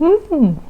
음.